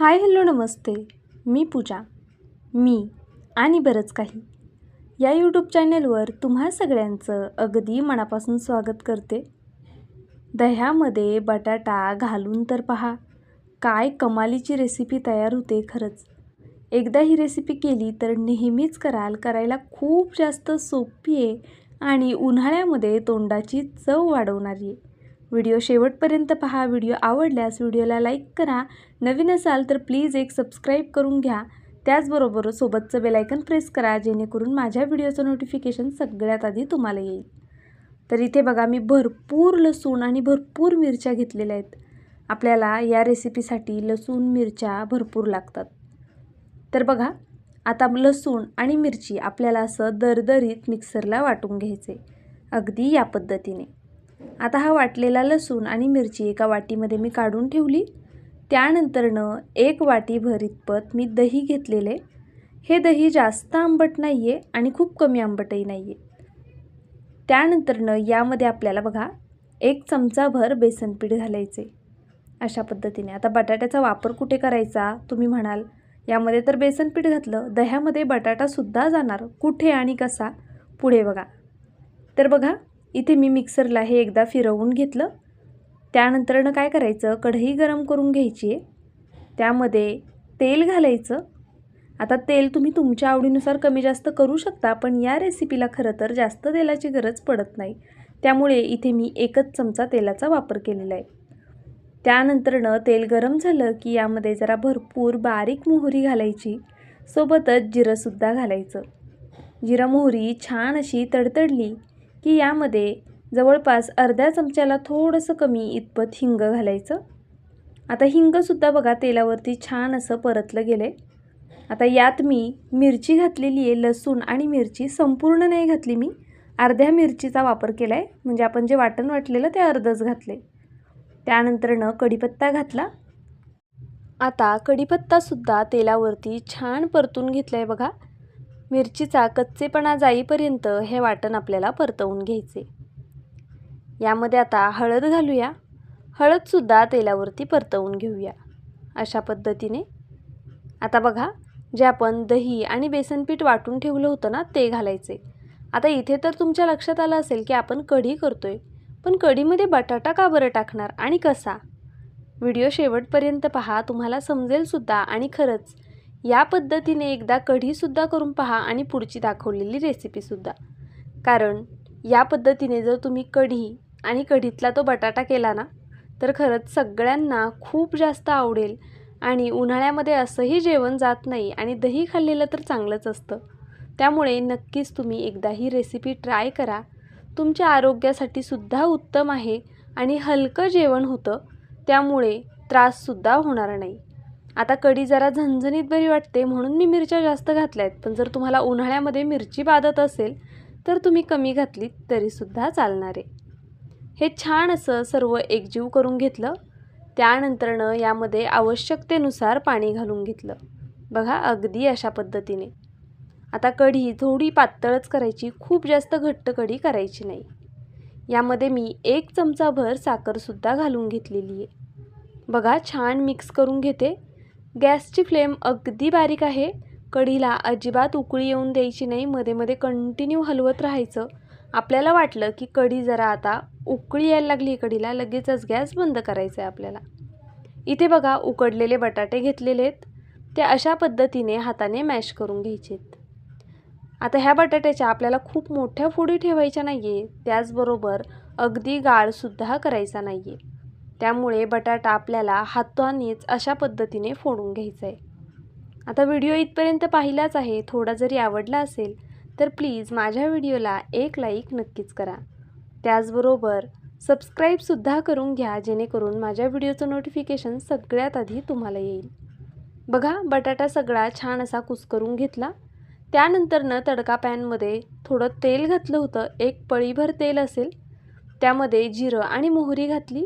Hi hello नमस्ते. मी पूजा. मी आणि बरंच काही. या यूट्यूब चॅनेलवर तुम्हा सगळ्यांचं अगदी मनापासून स्वागत करते. दह्यामध्ये बटाटा घालून तर पहा. काय कमालीची रेसिपी तयार होते खरंच. एकदा ही रेसिपी केली तर नेहमीच कराल करायला खूप जास्त सोपी आहे आणि उन्हाळ्यामध्ये तोंडाची चव वाढवणारी आहे. व्हिडिओ शेवटपर्यंत पहा. व्हिडिओ आवडल्यास व्हिडिओला लाईक करा. नवीन असाल तर प्लीज एक सबस्क्राईब करून घ्या. त्याचबरोबर सोबतचं बेलायकन प्रेस करा जेणेकरून माझ्या व्हिडिओचं नोटिफिकेशन सगळ्यात आधी तुम्हाला येईल. तर इथे बघा मी भरपूर लसूण आणि भरपूर मिरच्या घेतलेल्या आहेत. आपल्याला या रेसिपीसाठी लसूण मिरच्या भरपूर लागतात. तर बघा आता लसूण आणि मिरची आपल्याला असं दरदरीत मिक्सरला वाटून घ्यायचे. अगदी या पद्धतीने. आता हा वाटलेला लसूण आणि मिरची एका वाटीमध्ये मी काढून ठेवली. त्यानंतरनं एक वाटीभर इतपत मी दही घेतलेले. हे दही जास्त आंबट नाही आहे आणि खूप कमी आंबटही नाही आहे त्यानंतरनं यामध्ये आपल्याला बघा एक चमचाभर बेसनपीठ घालायचे. अशा पद्धतीने. आता बटाट्याचा वापर कुठे करायचा? तुम्ही म्हणाल. यामध्ये तर बेसनपीठ घातलं. दह्यामध्ये बटाटासुद्धा जाणार. कुठे आणि कसा? पुढे बघा. तर बघा इथे मी मिक्सरला हे एकदा फिरवून घेतलं. त्यानंतरनं काय करायचं? कढई गरम करून घ्यायची आहे. त्यामध्ये तेल घालायचं. आता तेल तुम्ही तुमच्या आवडीनुसार कमी जास्त करू शकता पण या रेसिपीला खरं तर जास्त तेलाची गरज पडत नाही. त्यामुळे इथे मी एकच चमचा तेलाचा वापर केलेला आहे. त्यानंतरनं तेल गरम झालं की यामध्ये जरा भरपूर बारीक मोहरी घालायची. सोबतच जिरंसुद्धा घालायचं. जिरा मोहरी छान अशी तडतडली. की यामध्ये जवळपास अर्ध्या चमच्याला थोडंसं कमी इतपत हिंग घालायचं. आता हिंगसुद्धा बघा तेलावरती छान असं परतलं गेलं आहे आता यात मी मिरची घातलेली आहे लसूण आणि मिरची संपूर्ण नाही घातली मी. अर्ध्या मिरचीचा वापर केला आहे म्हणजे आपण जे वाटण वाटलेलं ते अर्धच घातले त्यानंतरनं कढीपत्ता घातला. आता कढीपत्तासुद्धा तेलावरती छान परतून घेतला आहे बघा. मिरचीचा कच्चेपणा जाईपर्यंत हे वाटण आपल्याला परतवून घ्यायचे. यामध्ये आता हळद घालूया. हळदसुद्धा तेलावरती परतवून घेऊया. अशा पद्धतीने. आता बघा जे आपण दही आणि बेसनपीठ वाटून ठेवलं होतं ना ते घालायचे. आता इथे तर तुमच्या लक्षात आलं असेल की आपण कढी करतोय. पण कढीमध्ये बटाटा का बरं टाकणार आणि कसा? व्हिडिओ शेवटपर्यंत पहा तुम्हाला समजेलसुद्धा आणि खरंच या पद्धतीने एकदा कढीसुद्धा करून पहा आणि पुढची दाखवलेली रेसिपीसुद्धा कारण या पद्धतीने जर तुम्ही कढी आणि कढीतला तो बटाटा केला ना तर खरंच सगळ्यांना खूप जास्त आवडेल आणि उन्हाळ्यामध्ये असंही जेवण जात नाही आणि दही खाल्लेलं तर चांगलंच असतं. त्यामुळे नक्कीच तुम्ही एकदा ही रेसिपी ट्राय करा. तुमच्या आरोग्यासाठी सुद्धा उत्तम आहे आणि हलकं जेवण होतं त्यामुळे त्राससुद्धा होणार नाही. आता कढी जरा झणझणीत बरी वाटते म्हणून मी मिरच्या जास्त घातल्या आहेत पण जर तुम्हाला उन्हाळ्यामध्ये मिरची बाधत असेल तर तुम्ही कमी घातलीत तरीसुद्धा चालणार. आहे हे छान असं सर्व एकजीव करून घेतलं. त्यानंतरनं यामध्ये आवश्यकतेनुसार पाणी घालून घेतलं. बघा अगदी अशा पद्धतीने. आता कढी थोडी पातळच करायची खूप जास्त घट्ट कढी करायची नाही. यामध्ये मी एक चमचाभर साखरसुद्धा घालून घेतलेली आहे बघा छान मिक्स करून घेते. गॅसची फ्लेम अगदी बारीक आहे. कढीला अजिबात उकळी येऊन द्यायची नाही. मध्ये मध्ये कंटिन्यू हलवत राहायचं. आपल्याला वाटलं की कढी जरा आता उकळी यायला लागली कढीला लगेचच गॅस बंद करायचा आहे आपल्याला. इथे बघा उकडलेले बटाटे घेतलेले आहेत. ते अशा पद्धतीने हाताने मॅश करून घ्यायचे आता ह्या बटाट्याच्या आपल्याला खूप मोठ्या फोडी ठेवायच्या नाही आहे त्याचबरोबर अगदी गाळसुद्धा करायचा नाही आहे त्यामुळे बटाटा आपल्याला हातानेच अशा पद्धतीने फोडून घ्यायचा आहे आता व्हिडिओ इथपर्यंत पाहिलाच आहे थोडा जरी आवडला असेल तर प्लीज माझ्या व्हिडिओला एक लाईक नक्कीच करा. त्याचबरोबर सबस्क्राईबसुद्धा करून घ्या जेणेकरून माझ्या व्हिडिओचं नोटिफिकेशन सगळ्यात आधी तुम्हाला येईल. बघा बटाटा सगळा छान असा कुस्करून घेतला. त्यानंतरनं तडका पॅनमध्ये थोडं तेल घातलं होतं एक पळीभर तेल असेल. त्यामध्ये जिरं आणि मोहरी घातली.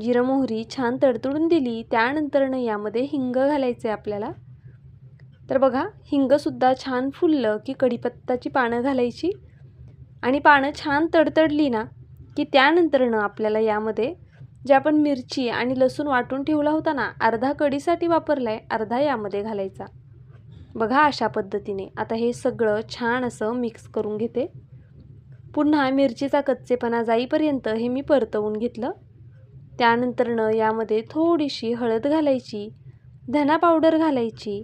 जिरं मोहरी छान तडतडून दिली. त्यानंतरनं यामध्ये हिंग घालायचं आहे आपल्याला. तर बघा हिंगसुद्धा छान फुललं की कढीपत्ताची पानं घालायची. आणि पानं छान तडतडली ना की त्यानंतरनं आपल्याला यामध्ये जे आपण मिरची आणि लसूण वाटून ठेवला होता ना अर्धा कढीसाठी वापरला आहे अर्धा यामध्ये घालायचा. बघा अशा पद्धतीने. आता हे सगळं छान असं मिक्स करून घेते. पुन्हा मिरचीचा कच्चेपणा जाईपर्यंत हे मी परतवून घेतलं. त्यानंतरनं यामध्ये थोडीशी हळद घालायची धना पावडर घालायची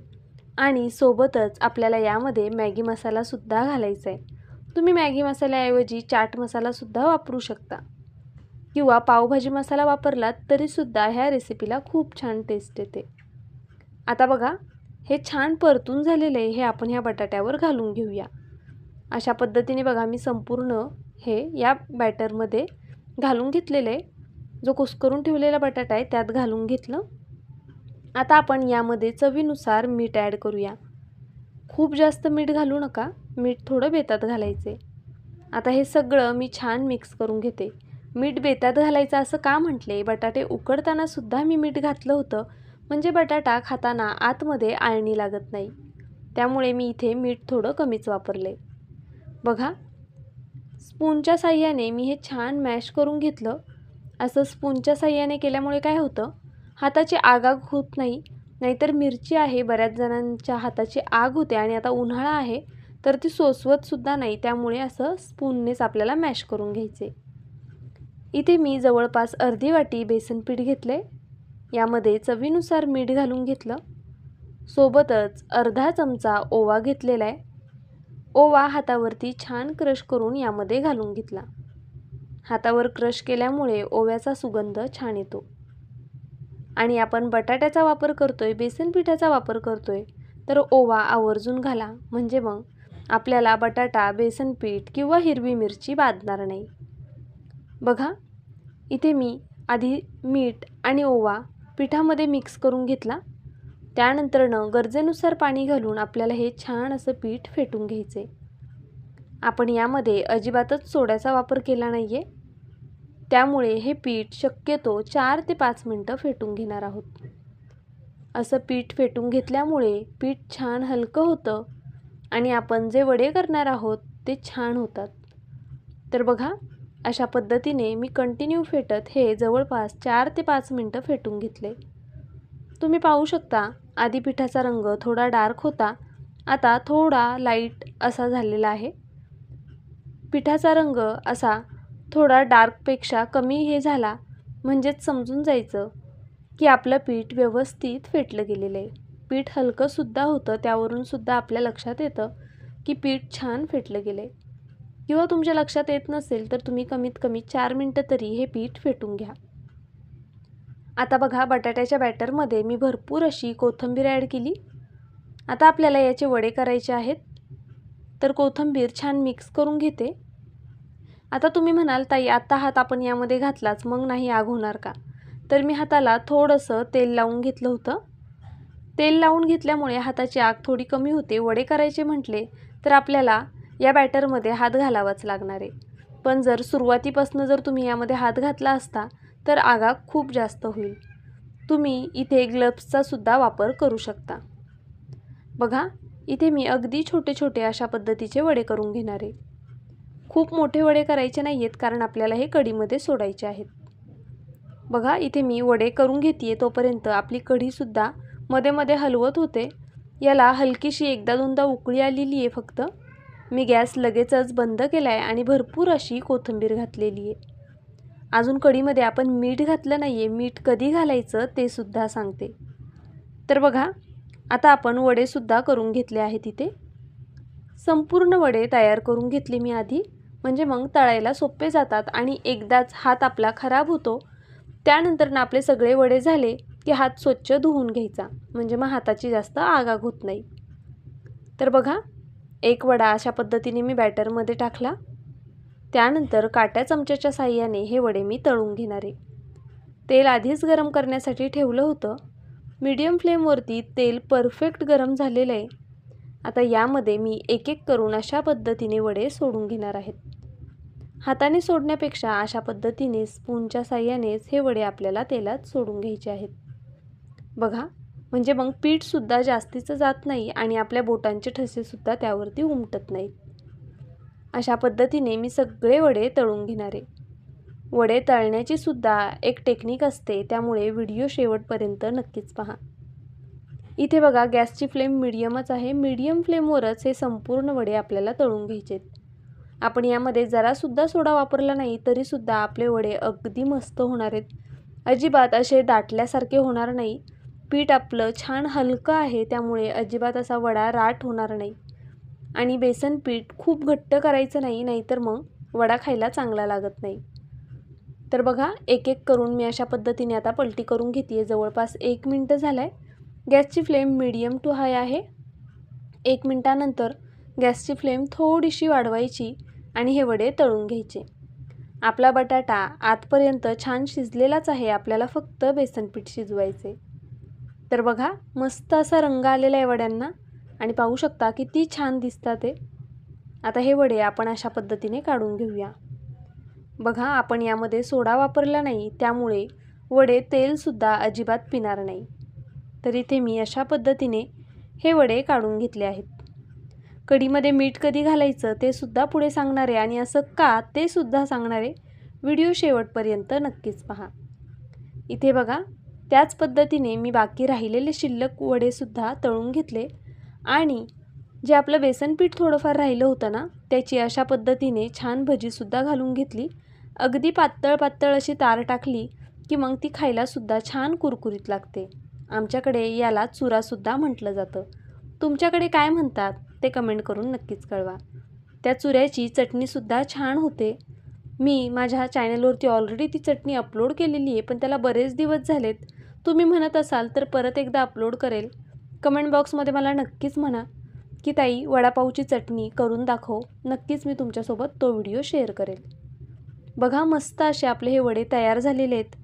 आणि सोबतच आपल्याला यामध्ये मॅगी मसालासुद्धा घालायचा आहे तुम्ही मॅगी मसाल्याऐवजी चाट मसालासुद्धा वापरू शकता. किंवा पावभाजी मसाला वापरलात तरीसुद्धा ह्या रेसिपीला खूप छान टेस्ट येते. आता बघा हे छान परतून झालेलं आहे हे आपण ह्या बटाट्यावर घालून घेऊया. अशा पद्धतीने बघा मी संपूर्ण हे या बॅटरमध्ये घालून घेतलेलं. आहे जो कुस्करून ठेवलेला बटाटा आहे त्यात घालून घेतलं. आता आपण यामध्ये चवीनुसार मीठ ॲड करूया. खूप जास्त मीठ घालू नका मीठ थोडं बेतात घालायचे. आता हे सगळं मी छान मिक्स करून घेते. मीठ बेतात घालायचं असं का म्हटले? बटाटे उकडतानासुद्धा मी मीठ घातलं होतं. म्हणजे बटाटा खाताना आतमध्ये आळणी लागत नाही. त्यामुळे मी इथे मीठ थोडं कमीच वापरले. बघा स्पूनच्या साह्याने मी हे छान मॅश करून घेतलं. असं स्पूनच्या साह्याने केल्यामुळे काय होतं? हाताची आगाग होत नाही. नाहीतर मिरची आहे बऱ्याच जणांच्या हाताची आग होते आणि आता उन्हाळा आहे तर ती सोसवतसुद्धा नाही. त्यामुळे असं स्पूननेच आपल्याला मॅश करून घ्यायचे. इथे मी जवळपास अर्धी वाटी बेसन पीठ घेतले यामध्ये चवीनुसार मीठ घालून घेतलं. सोबतच अर्धा चमचा ओवा घेतलेला आहे ओवा हातावरती छान क्रश करून यामध्ये घालून घेतला. हातावर क्रश केल्यामुळे ओव्याचा सुगंध छान येतो. आणि आपण बटाट्याचा वापर करतोय बेसन पिठाचा वापर करतोय तर ओवा आवर्जून घाला. म्हणजे मग आपल्याला बटाटा बेसन पीठ किंवा हिरवी मिरची बाधणार नाही. बघा इथे मी आधी मीठ आणि ओवा पिठामध्ये मिक्स करून घेतला. त्यानंतरनं गरजेनुसार पाणी घालून आपल्याला हे छान असं पीठ फेटून घ्यायचे आपण यामध्ये अजिबातच सोड्याचा वापर केला नाही आहे त्यामुळे हे पीठ शक्यतो चार ते पाच मिनटं फेटून घेणार आहोत. असं पीठ फेटून घेतल्यामुळे पीठ छान हलकं होतं आणि आपण जे वडे करणार आहोत ते छान होतात. तर बघा अशा पद्धतीने मी कंटिन्यू फेटत हे जवळपास चार ते पाच मिनटं फेटून घेतले. तुम्ही पाहू शकता आधी पिठाचा रंग थोडा डार्क होता आता थोडा लाइट असा झालेला आहे. पिठाचा रंग असा थोडा डार्कपेक्षा कमी हे झाला म्हणजेच समजून जायचं की आपलं पीठ व्यवस्थित फेटलं गेलेलं आहे. पीठ हलकंसुद्धा होतं त्यावरूनसुद्धा आपल्या लक्षात येतं की पीठ छान फेटलं गेलं आहे किंवा तुमच्या लक्षात येत नसेल तर तुम्ही कमीत कमी चार मिनटं तरी हे पीठ फेटून घ्या. आता बघा बटाट्याच्या बॅटरमध्ये मी भरपूर अशी कोथिंबीर ॲड केली. आता आपल्याला याचे वडे करायचे आहेत. तर कोथिंबीर छान मिक्स करून घेते. आता तुम्ही म्हणाल ताई आत्ता हात आपण यामध्ये घातलाच मग नाही आग होणार का? तर मी हाताला थोडंसं तेल लावून घेतलं होतं. तेल लावून घेतल्यामुळे हाताची आग थोडी कमी होते. वडे करायचे म्हटले तर आपल्याला या बॅटरमध्ये हात घालावाच लागणार आहे. पण जर सुरुवातीपासून जर तुम्ही यामध्ये हात घातला असता तर आगा खूप जास्त होईल. तुम्ही इथे ग्लब्सचा सुद्धा वापर करू शकता. बघा इथे मी अगदी छोटे छोटे अशा पद्धतीचे वडे करून घेणार आहे. खूप मोठे वडे करायचे नाही आहेत कारण आपल्याला हे कढीमध्ये सोडायचे आहेत. बघा इथे मी वडे करून घेते तोपर्यंत. आपली कढीसुद्धा मध्ये मध्ये हलवत होते. याला हलकीशी एकदा दोनदा उकळी आलेली आहे फक्त. मी गॅस लगेचच बंद केला आहे आणि भरपूर अशी कोथिंबीर घातलेली आहे अजून कढीमध्ये आपण मीठ घातलं नाही आहे मीठ कधी घालायचं ते सुद्धा सांगते. तर बघा आता आपण वडेसुद्धा करून घेतले आहेत इथे. संपूर्ण वडे तयार करून घेतले मी आधी. म्हणजे मग तळायला सोपे जातात आणि एकदाच हात आपला खराब होतो. त्यानंतर ना आपले सगळे वडे झाले की हात स्वच्छ धुवून घ्यायचा. म्हणजे मग हाताची जास्त आगाग होत नाही. तर बघा एक वडा अशा पद्धतीने मी बॅटरमध्ये टाकला. त्यानंतर काट्या चमच्याच्या साह्याने हे वडे मी तळून घेणार आहे. तेल आधीच गरम करण्यासाठी ठेवलं होतं. मीडियम फ्लेमवरती तेल परफेक्ट गरम झालेलं आहे. आता यामध्ये मी एक एक करून अशा पद्धतीने वडे सोडून घेणार आहेत. हाताने सोडण्यापेक्षा अशा पद्धतीने स्पूनच्या साह्यानेच हे वडे आपल्याला तेलात सोडून घ्यायचे आहेत. बघा म्हणजे मग पीठसुद्धा जास्तीचं जात नाही आणि आपल्या बोटांचे ठसेसुद्धा त्यावरती उमटत नाहीत. अशा पद्धतीने मी सगळे वडे तळून घेणार आहे. वडे तळण्याची सुद्धा एक टेक्निक असते त्यामुळे व्हिडिओ शेवटपर्यंत नक्कीच पहा. इथे बघा गॅसची फ्लेम मिडियमच आहे. मीडियम फ्लेमवरच हे संपूर्ण वडे आपल्याला तळून घ्यायचे आपण यामध्ये जरासुद्धा सोडा वापरला नाही तरीसुद्धा आपले वडे अगदी मस्त होणार आहेत. अजिबात असे दाटल्यासारखे होणार नाही. पीठ आपलं छान हलकं आहे त्यामुळे अजिबात असा वडा राट होणार नाही. आणि बेसन पीठ खूप घट्ट करायचं नाही नाहीतर मग वडा खायला चांगला लागत नाही. तर बघा एक एक करून मी अशा पद्धतीने आता पलटी करून घेते आहे जवळपास एक मिनटं झालं आहे गॅसची फ्लेम मिडियम टू हाय आहे. एक मिनटानंतर गॅसची फ्लेम थोडीशी वाढवायची आणि हे वडे तळून घ्यायचे. आपला बटाटा आतपर्यंत छान शिजलेलाच आहे आपल्याला फक्त बेसनपीठ शिजवायचे तर बघा मस्त असा रंग आलेला आहे वड्यांना. आणि पाहू शकता किती छान दिसतात ते. आता हे वडे आपण अशा पद्धतीने काढून घेऊया. बघा आपण यामध्ये सोडा वापरला नाही त्यामुळे वडे तेलसुद्धा अजिबात पिणार नाही. तर इथे मी अशा पद्धतीने हे वडे काढून घेतले आहेत. कढीमध्ये मीठ कधी घालायचं ते सुद्धा पुढे सांगणारे आणि असं का ते सुद्धा सांगणारे व्हिडिओ शेवटपर्यंत नक्कीच पहा. इथे बघा त्याच पद्धतीने मी बाकी राहिलेले शिल्लक वडेसुद्धा तळून घेतले आणि जे आपलं बेसनपीठ थोडंफार राहिलं होतं ना त्याची अशा पद्धतीने छान भजीसुद्धा घालून घेतली. अगदी पातळ पातळ अशी तार टाकली की मग ती खायलासुद्धा छान कुरकुरीत लागते. आमच्याकडे याला चुरासुद्धा म्हटलं जातं. तुमच्याकडे काय म्हणतात ते कमेंट करून नक्कीच कळवा. त्या चुऱ्याची चटणीसुद्धा छान होते. मी माझ्या चॅनलवरती ऑलरेडी ती चटणी अपलोड केलेली आहे पण त्याला बरेच दिवस झालेत. तुम्ही म्हणत असाल तर परत एकदा अपलोड करेल. कमेंट बॉक्समध्ये मला नक्कीच म्हणा की ताई वडापावची चटणी करून दाखव. नक्कीच मी तुमच्यासोबत तो व्हिडिओ शेअर करेल. बघा मस्त असे आपले हे वडे तयार झालेले आहेत.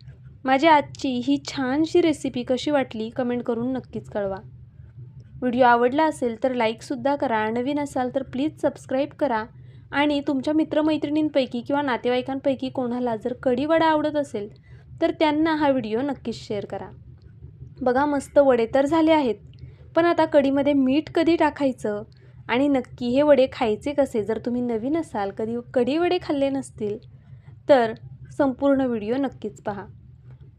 माझी आजची ही छानशी रेसिपी कशी वाटली कमेंट करून नक्कीच कळवा. व्हिडिओ आवडला असेल तर लाईकसुद्धा करा. नवीन असाल तर प्लीज सबस्क्राईब करा. आणि तुमच्या मित्रमैत्रिणींपैकी किंवा नातेवाईकांपैकी कोणाला जर कढीवडा आवडत असेल तर त्यांना हा व्हिडिओ नक्कीच शेअर करा. बघा मस्त वडे तर झाले आहेत पण आता कढीमध्ये मीठ कधी टाकायचं? आणि नक्की हे वडे खायचे कसे? जर तुम्ही नवीन असाल कधी कढी वडे खाल्ले नसतील तर संपूर्ण व्हिडिओ नक्कीच पहा.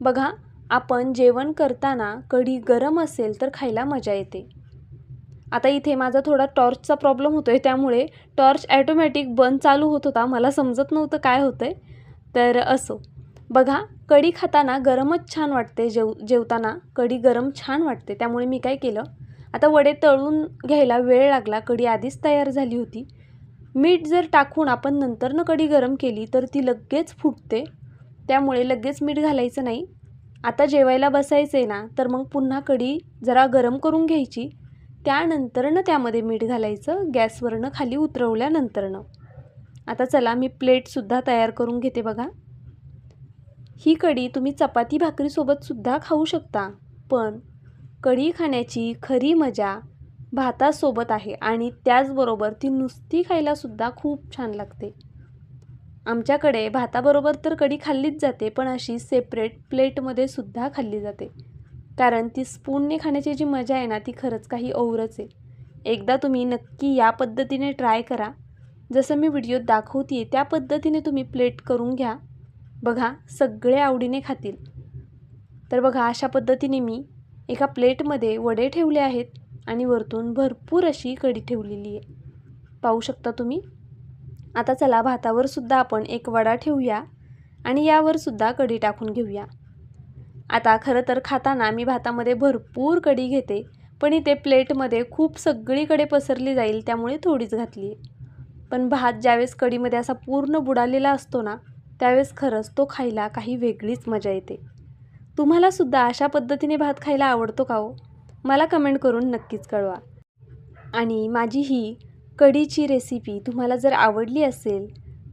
बघा आपण जेवण करताना कढी गरम असेल तर खायला मजा येते. आता इथे माझा थोडा टॉर्चचा प्रॉब्लेम होतो आहे त्यामुळे टॉर्च ॲटोमॅटिक बंद चालू होत होता मला समजत नव्हतं काय होतं आहे तर असो. बघा कढी खाताना गरमच छान वाटते जेव जेवताना कढी गरम छान वाटते त्यामुळे मी काय केलं आता वडे तळून घ्यायला वेळ लागला कढी आधीच तयार झाली होती. मीठ जर टाकून आपण नंतरनं कढी गरम केली तर ती लगेच फुटते. त्यामुळे लगेच मीठ घालायचं नाही. आता जेवायला बसायचं आहे ना तर मग पुन्हा कढी जरा गरम करून घ्यायची. त्यानंतरनं त्यामध्ये मीठ घालायचं गॅसवरनं खाली उतरवल्यानंतरनं. आता चला मी प्लेटसुद्धा तयार करून घेते बघा. ही कढी तुम्ही चपाती भाकरीसोबतसुद्धा खाऊ शकता पण कढी खाण्याची खरी मजा भातासोबत आहे आणि त्याचबरोबर ती नुसती खायलासुद्धा खूप छान लागते. आमच्याकडे भाताबरोबर तर कढी खाल्लीच जाते पण अशी सेपरेट प्लेटमध्ये सुद्धा खाल्ली जाते. कारण ती स्पूनने खाण्याची जी मजा आहे ना ती खरंच काही औरच आहे. एकदा तुम्ही नक्की या पद्धतीने ट्राय करा. जसं मी व्हिडिओत दाखवते त्या पद्धतीने तुम्ही प्लेट करून घ्या. बघा सगळे आवडीने खातील. तर बघा अशा पद्धतीने मी एका प्लेटमध्ये वडे ठेवले आहेत आणि वरतून भरपूर अशी कढी ठेवलेली आहे. पाहू शकता तुम्ही? आता चला भातावर सुद्धा आपण एक वडा ठेवूया आणि यावर सुद्धा कढी टाकून घेऊया. आता खरं तर खाताना मी भातामध्ये भरपूर कढी घेते पण इथे प्लेटमध्ये खूप सगळीकडे पसरली जाईल त्यामुळे थोडीच घातली आहे पण भात ज्यावेळेस कढीमध्ये असा पूर्ण बुडालेला असतो ना त्यावेळेस खरंच तो खायला काही वेगळीच मजा येते. तुम्हालासुद्धा अशा पद्धतीने भात खायला आवडतो का हो? मला कमेंट करून नक्कीच कळवा. आणि माझी ही कढीची रेसिपी तुम्हाला जर आवडली असेल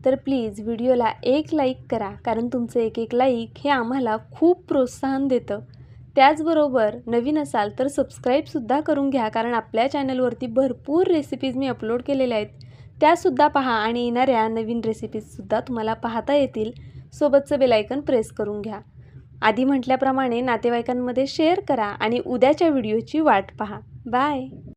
तर प्लीज व्हिडिओला एक लाईक करा. कारण तुमचं एक एक लाईक हे आम्हाला खूप प्रोत्साहन देतं. त्याचबरोबर नवीन असाल तर सबस्क्राईबसुद्धा करून घ्या. कारण आपल्या चॅनलवरती भरपूर रेसिपीज मी अपलोड केलेल्या आहेत. त्यासुद्धा पहा आणि येणाऱ्या नवीन रेसिपीजसुद्धा तुम्हाला पाहता येतील. सोबतचं बेलायकन प्रेस करून घ्या. आधी म्हटल्याप्रमाणे नातेवाईकांमध्ये शेअर करा आणि उद्याच्या व्हिडिओची वाट पहा. बाय